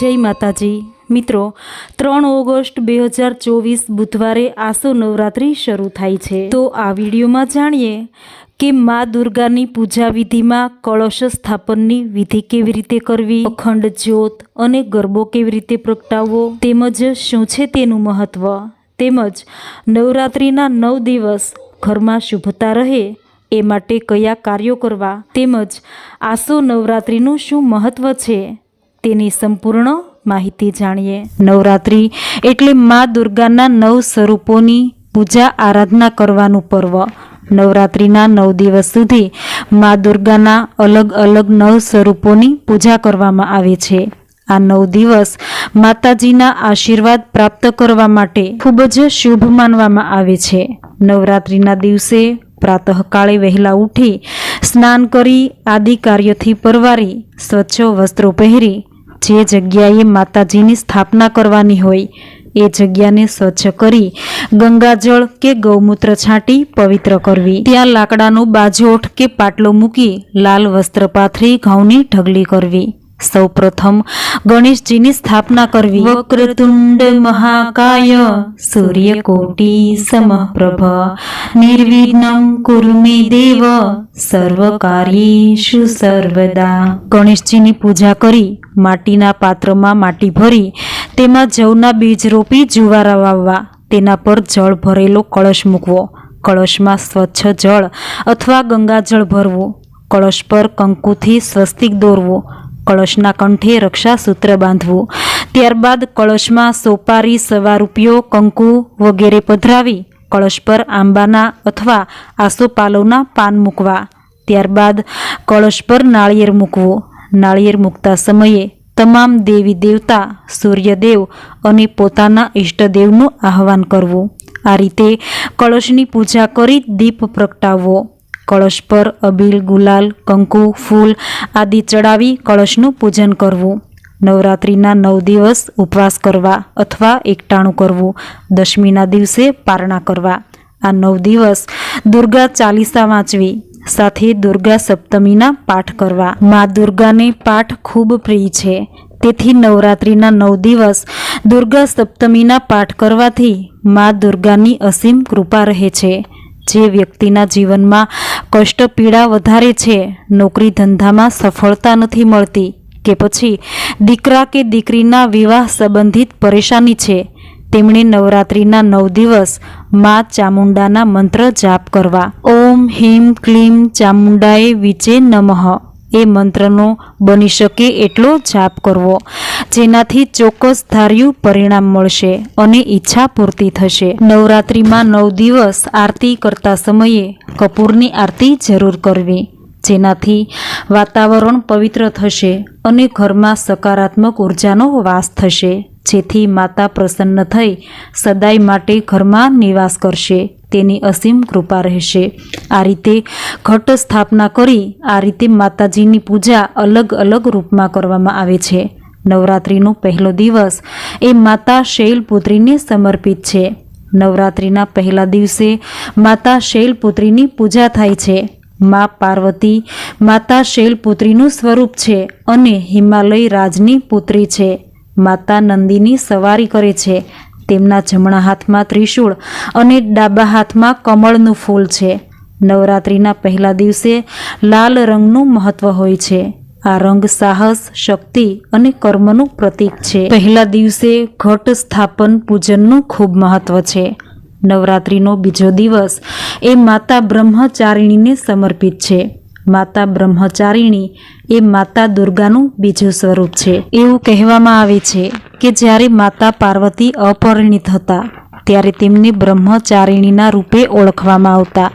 જય માતાજી. મિત્રો, ત્રણ ઓગસ્ટ બે હજાર ચોવીસ બુધવારે આસો નવરાત્રિ શરૂ થાય છે. તો આ વિડીયોમાં જાણીએ કે મા દુર્ગાની પૂજા વિધિમાં કળશ સ્થાપનની વિધિ કેવી રીતે કરવી, અખંડ જ્યોત અને ગરબો કેવી રીતે પ્રગટાવવો, તેમજ શું છે તેનું મહત્વ. તેમજ નવરાત્રિના નવ દિવસ ઘરમાં શુભતા રહે એ માટે કયા કાર્યો કરવા, તેમજ આસો નવરાત્રિનું શું મહત્વ છે? તેની સંપૂર્ણ માહિતી જાણીએ. નવરાત્રિ એટલે મા દુર્ગાના નવ સ્વરૂપોની પૂજા આરાધના કરવાનું પર્વ. નવરાત્રિના નવ દિવસ સુધી મા દુર્ગાના અલગ અલગ નવ સ્વરૂપોની પૂજા કરવામાં આવે છે. આ નવ દિવસ માતાજીના આશીર્વાદ પ્રાપ્ત કરવા માટે ખૂબ જ શુભ માનવામાં આવે છે. નવરાત્રિના દિવસે પ્રાતઃકાળે વહેલા ઉઠી સ્નાન કરી આદિ કાર્યથી પરવારી સ્વચ્છ વસ્ત્રો પહેરી જે જગ્યાએ માતાજીની સ્થાપના કરવાની હોય, એ જગ્યાને સ્વચ્છ કરી ગંગાજળ કે ગૌમૂત્ર છાંટી પવિત્ર કરવી. ત્યાં લાકડાનો બાજોઠ કે પાટલો મૂકી લાલ વસ્ત્ર પાથરી ઘઉંની ઢગલી કરવી. સૌપ્રથમ ગણેશજીની સ્થાપના કરવી. વક્રતુંડ મહાકાય સૂર્યકોટી સમપ્રભ નિર્વિઘ્નમ કુરુ મે દેવ સર્વકાર્યેષુ સર્વદા. ગણેશજીની પૂજા કરી માટીના પાત્રમાં માટી ભરી તેમાં જવના બીજ રોપી જુવારા વાવવા તેના પર જળ ભરેલો કળશ મૂકવો. કળશમાં સ્વચ્છ જળ અથવા ગંગાજળ ભરવું. કળશ પર કંકુથી સ્વસ્તિક દોરવું. કળશના કંઠે રક્ષાસૂત્ર બાંધવું. ત્યારબાદ કળશમાં સોપારી સવા કંકુ વગેરે પધરાવી કળશ પર આંબાના અથવા આસોપાલવના પાન મૂકવા. ત્યારબાદ કળશ પર નાળિયેર મૂકવો. નાળિયેર મૂકતા સમયે તમામ દેવી દેવતા, સૂર્યદેવ અને પોતાના ઈષ્ટદેવનું આહવાન કરવું. આ રીતે કળશની પૂજા કરી દીપ પ્રગટાવવો. કળશ પર અબીલ, ગુલાલ, કંકુ, ફૂલ આદિ ચડાવી કળશનું પૂજન કરવું. નવરાત્રિના નવ દિવસ ઉપવાસ કરવા અથવા એકટાણું કરવું. દશમીના દિવસે પારણા કરવા. આ નવ દિવસ દુર્ગા ચાલીસા વાંચવી. સાથે દુર્ગા સપ્તમીના પાઠ કરવા. મા દુર્ગાને પાઠ ખૂબ પ્રિય છે. તેથી નવરાત્રિના નવ દિવસ દુર્ગા સપ્તમીના પાઠ કરવાથી મા દુર્ગાની અસીમ કૃપા રહે છે. જે વ્યક્તિના જીવનમાં કષ્ટ, પીડા વધારે છે, નોકરી ધંધામાં સફળતા નથી મળતી કે પછી દીકરા કે દીકરીના વિવાહ સંબંધિત પરેશાની છે, તેમણે નવરાત્રિના નવ દિવસ મા ચામુંડાના મંત્ર જાપ કરવા. ઓમ હિમ ક્લીમ ચામુંડાએ વિચે નમઃ. એ મંત્રનો બની શકે એટલો જાપ કરવો. જેનાથી ચોક્કસ ધાર્યું પરિણામ મળશે અને ઈચ્છા પૂર્તિ થશે. નવરાત્રિમાં નવ દિવસ આરતી કરતા સમયે કપૂરની આરતી જરૂર કરવી, જેનાથી વાતાવરણ પવિત્ર થશે અને ઘરમાં સકારાત્મક ઉર્જાનો વાસ થશે, જેથી માતા પ્રસન્ન થઈ સદાય માટે ઘરમાં નિવાસ કરશે. તેની અસીમ કૃપા રહેશે. આ રીતે ઘટ સ્થાપના કરી આ રીતે માતાજીની પૂજા અલગ અલગ રૂપમાં કરવામાં આવે છે. નવરાત્રિનો પહેલો દિવસ. એ માતા શૈલપુત્રીને સમર્પિત છે. નવરાત્રિના પહેલા દિવસે માતા શૈલપુત્રીની પૂજા થાય છે. મા પાર્વતી માતા શૈલપુત્રીનું સ્વરૂપ છે અને હિમાલય રાજની પુત્રી છે. માતા નંદીની સવારી કરે છે. તેમના જમણા હાથમાં ત્રિશૂળ અને ડાબા હાથમાં કમળનું ફૂલ છે. નવરાત્રિના પહેલા દિવસે લાલ રંગનું મહત્વ હોય છે. આ રંગ સાહસ, શક્તિ અને કર્મનું પ્રતીક છે. પહેલા દિવસે ઘટ સ્થાપન પૂજનનું ખૂબ મહત્વ છે. નવરાત્રિનો બીજો દિવસ એ માતા બ્રહ્મચારિણીને સમર્પિત છે. માતા બ્રહ્મચારિણી એ માતા દુર્ગાનું બીજું સ્વરૂપ છે. એવું કહેવામાં આવે છે કે જ્યારે માતા પાર્વતી અપરિણિત હતા, ત્યારે તેમને બ્રહ્મચારિણીના રૂપે ઓળખવામાં આવતા.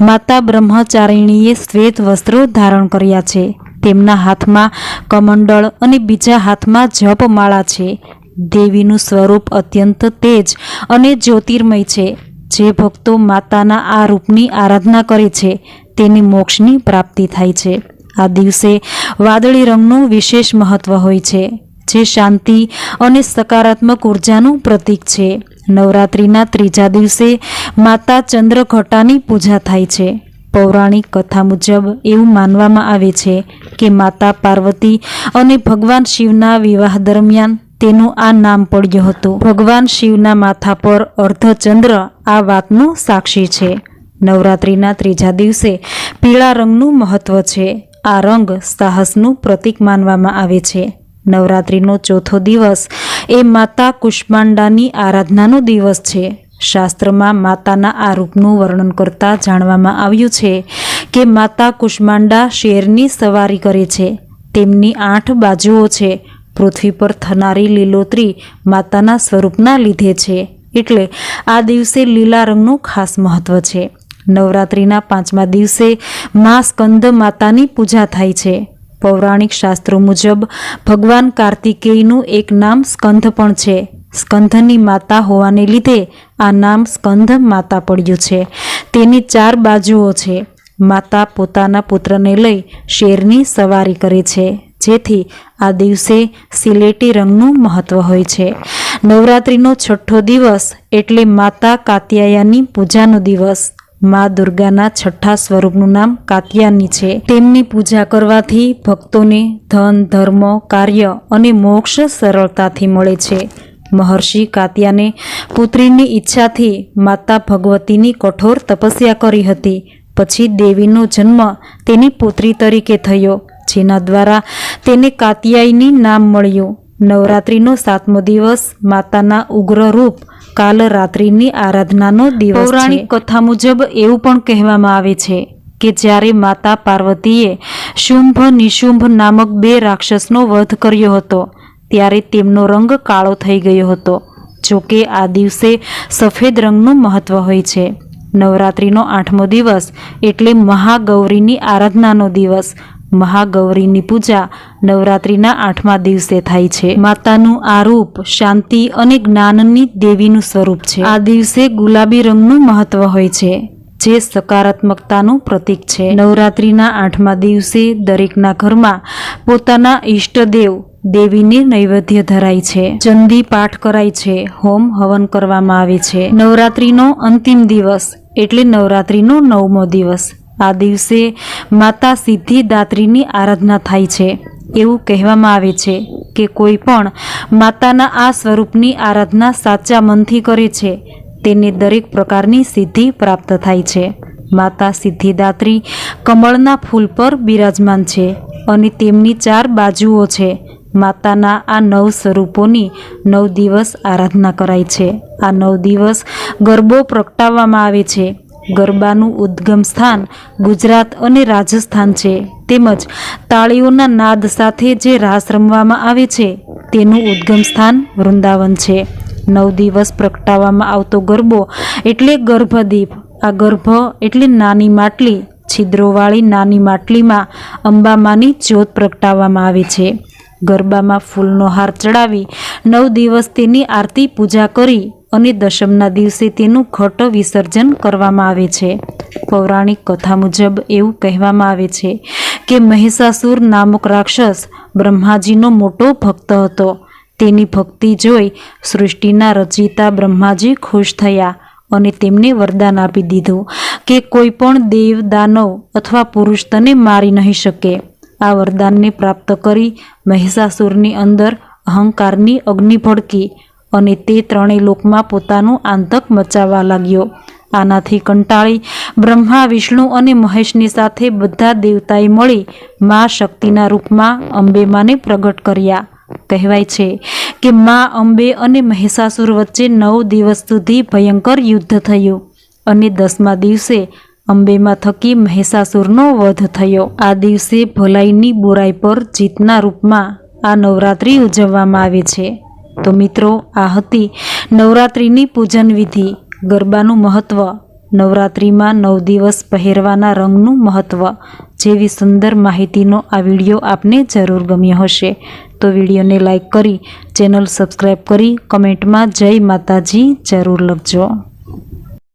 માતા બ્રહ્મચારિણીએ શ્વેત વસ્ત્રો ધારણ કર્યા છે. તેમના હાથમાં કમંડળ અને બીજા હાથમાં જપમાળા છે. દેવીનું સ્વરૂપ અત્યંત તેજ અને જ્યોતિર્મય છે. જે ભક્તો માતાના આ રૂપની આરાધના કરે છે, તેની મોક્ષની પ્રાપ્તિ થાય છે. આ દિવસે વાદળી રંગનું વિશેષ મહત્વ હોય છે, જે શાંતિ અને સકારાત્મક ઉર્જાનું પ્રતીક છે. નવરાત્રિના ત્રીજા દિવસે માતા ચંદ્રઘટાની પૂજા થાય છે. પૌરાણિક કથા મુજબ એવું માનવામાં આવે છે કે માતા પાર્વતી અને ભગવાન શિવના વિવાહ દરમિયાન તેનું આ નામ પડ્યું હતું. ભગવાન શિવના માથા પર અર્ધચંદ્ર આ વાતનું સાક્ષી છે. નવરાત્રિના ત્રીજા દિવસે પીળા રંગનું મહત્વ છે. આ રંગ સાહસનું પ્રતીક માનવામાં આવે છે. નવરાત્રિનો ચોથો દિવસ એ માતા કુષ્માંડાની આરાધનાનો દિવસ છે. શાસ્ત્રમાં માતાના આ રૂપનું વર્ણન કરતા જાણવામાં આવ્યું છે કે માતા કુષ્માંડા શેરની સવારી કરે છે. તેમની આઠ બાજુઓ છે. પૃથ્વી પર થનારી લીલોતરી માતાના સ્વરૂપના લીધે છે. એટલે આ દિવસે લીલા રંગનું ખાસ મહત્વ છે. નવરાત્રિના પાંચમા દિવસે મા સ્કંદ માતાની પૂજા થાય છે. પૌરાણિક શાસ્ત્રો મુજબ ભગવાન કાર્તિકેયનું એક નામ સ્કંધ પણ છે. સ્કંધની માતા હોવાને લીધે આ નામ સ્કંધ માતા પડ્યું છે. તેની ચાર બાજુઓ છે. માતા પોતાના પુત્રને લઈ શેરની સવારી કરે છે, જેથી આ દિવસે સિલેટી રંગનું મહત્વ હોય છે. નવરાત્રિનો છઠ્ઠો દિવસ એટલે માતા કાત્યાયાની પૂજાનો દિવસ. મા દુર્ગાના છઠ્ઠા સ્વરૂપનું નામ કાત્યાની છે. તેમની પૂજા કરવાથી ભક્તોને ધન, ધર્મ, કાર્ય અને મોક્ષ સરળતાથી મળે છે. મહર્ષિ કાત્યાને પુત્રીની ઈચ્છાથી માતા ભગવતીની કઠોર તપસ્યા કરી હતી. પછી દેવીનો જન્મ તેની પુત્રી તરીકે થયો, જેના દ્વારા તેને કાત્યાયની નામ મળ્યું. નવરાત્રિનો સાતમો દિવસ માતાના ઉગ્ર રૂપ કાલ રાત્રિની આરાધનાનો દિવસ પૌરાણિક કથા મુજબ એવું પણ કહેવામાં આવે છે કે જ્યારે માતા પાર્વતીએ શુંભ નિશુંભ નામક બે રાક્ષસનો વધ કર્યો હતો ત્યારે તેમનો રંગ કાળો થઈ ગયો હતો જોકે આ દિવસે સફેદ રંગનું મહત્વ હોય છે. નવરાત્રિનો આઠમો દિવસ એટલે મહાગૌરીની આરાધનાનો દિવસ. મહાગૌરીની પૂજા નવરાત્રિના આઠમા દિવસે થાય છે. માતાનું આ રૂપ શાંતિ અને જ્ઞાનની દેવીનું સ્વરૂપ છે. આ દિવસે ગુલાબી રંગનું મહત્વ હોય છે, જે સકારાત્મકતાનું પ્રતીક છે. નવરાત્રિના આઠમા દિવસે દરેકના ઘરમાં પોતાના ઈષ્ટદેવ દેવીને નૈવેદ્ય ધરાય છે. ચંદી પાઠ કરાય છે. હોમ હવન કરવામાં આવે છે. નવરાત્રિનો અંતિમ દિવસ એટલે નવરાત્રિનો નવમો દિવસ. આ દિવસે માતા સિદ્ધિદાત્રીની આરાધના થાય છે. એવું કહેવામાં આવે છે કે કોઈ પણ માતાના આ સ્વરૂપની આરાધના સાચા મનથી કરે છે, તેને દરેક પ્રકારની સિદ્ધિ પ્રાપ્ત થાય છે. માતા સિદ્ધિદાત્રી કમળના ફૂલ પર બિરાજમાન છે અને તેમની ચાર બાજુઓ છે. માતાના આ નવ સ્વરૂપોની નવ દિવસ આરાધના કરાય છે. આ નવ દિવસ ગરબો પ્રગટાવવામાં આવે છે. ગરબાનું ઉદ્ગમ સ્થાન ગુજરાત અને રાજસ્થાન છે. તેમજ તાળીઓના નાદ સાથે જે રાસ રમવામાં આવે છે, તેનું ઉદ્ગમ સ્થાન વૃંદાવન છે. નવ દિવસ પ્રગટાવવામાં આવતો ગરબો એટલે ગર્ભદીપ. આ ગર્ભ એટલે નાની માટલી. છિદ્રોવાળી નાની માટલીમાં અંબામાની જ્યોત પ્રગટાવવામાં આવે છે. ગરબામાં ફૂલનો હાર ચડાવી, નવ દિવસ તેની આરતી પૂજા કરી અને દશમના દિવસે તેનું ઘટ વિસર્જન કરવામાં આવે છે. પૌરાણિક કથા મુજબ એવું કહેવામાં આવે છે કે મહિષાસુર નામક રાક્ષસ બ્રહ્માજીનો મોટો ભક્ત હતો. તેની ભક્તિ જોઈ સૃષ્ટિના રચિતા બ્રહ્માજી ખુશ થયા અને તેમને વરદાન આપી દીધું કે કોઈ પણ દેવ દાનવ અથવા પુરુષ તને મારી નહીં શકે. આ વરદાનને પ્રાપ્ત કરી મહિષાસુરની અંદર અહંકારની અગ્નિ ભડકી અને તે ત્રણેય લોકમાં પોતાનું આંતક મચાવવા લાગ્યો. આનાથી કંટાળી બ્રહ્મા, વિષ્ણુ અને મહેશની સાથે બધા દેવતાએ મળી મા શક્તિના રૂપમાં અંબેમાને પ્રગટ કર્યા. કહેવાય છે કે મા અંબે અને મહિષાસુર વચ્ચે નવ દિવસ સુધી ભયંકર યુદ્ધ થયું અને દસમા દિવસે અંબેમાં થકી મહેષાસુરનો વધ થયો. આ દિવસે ભલાઈની બુરાઈ પર જીતના રૂપમાં આ નવરાત્રિ ઉજવવામાં આવે છે. તો મિત્રો, આ હતી નવરાત્રિની પૂજન વિધિ. ગરબાનું મહત્ત્વ નવરાત્રિમાં નવ દિવસ પહેરવાના રંગનું મહત્ત્વ જેવી સુંદર માહિતીનો આ વીડિયો આપને જરૂર ગમ્યો હશે. તો વિડીયોને લાઈક કરી, ચેનલ સબસ્ક્રાઈબ કરી, કમેન્ટમાં જય માતાજી જરૂર લખજો.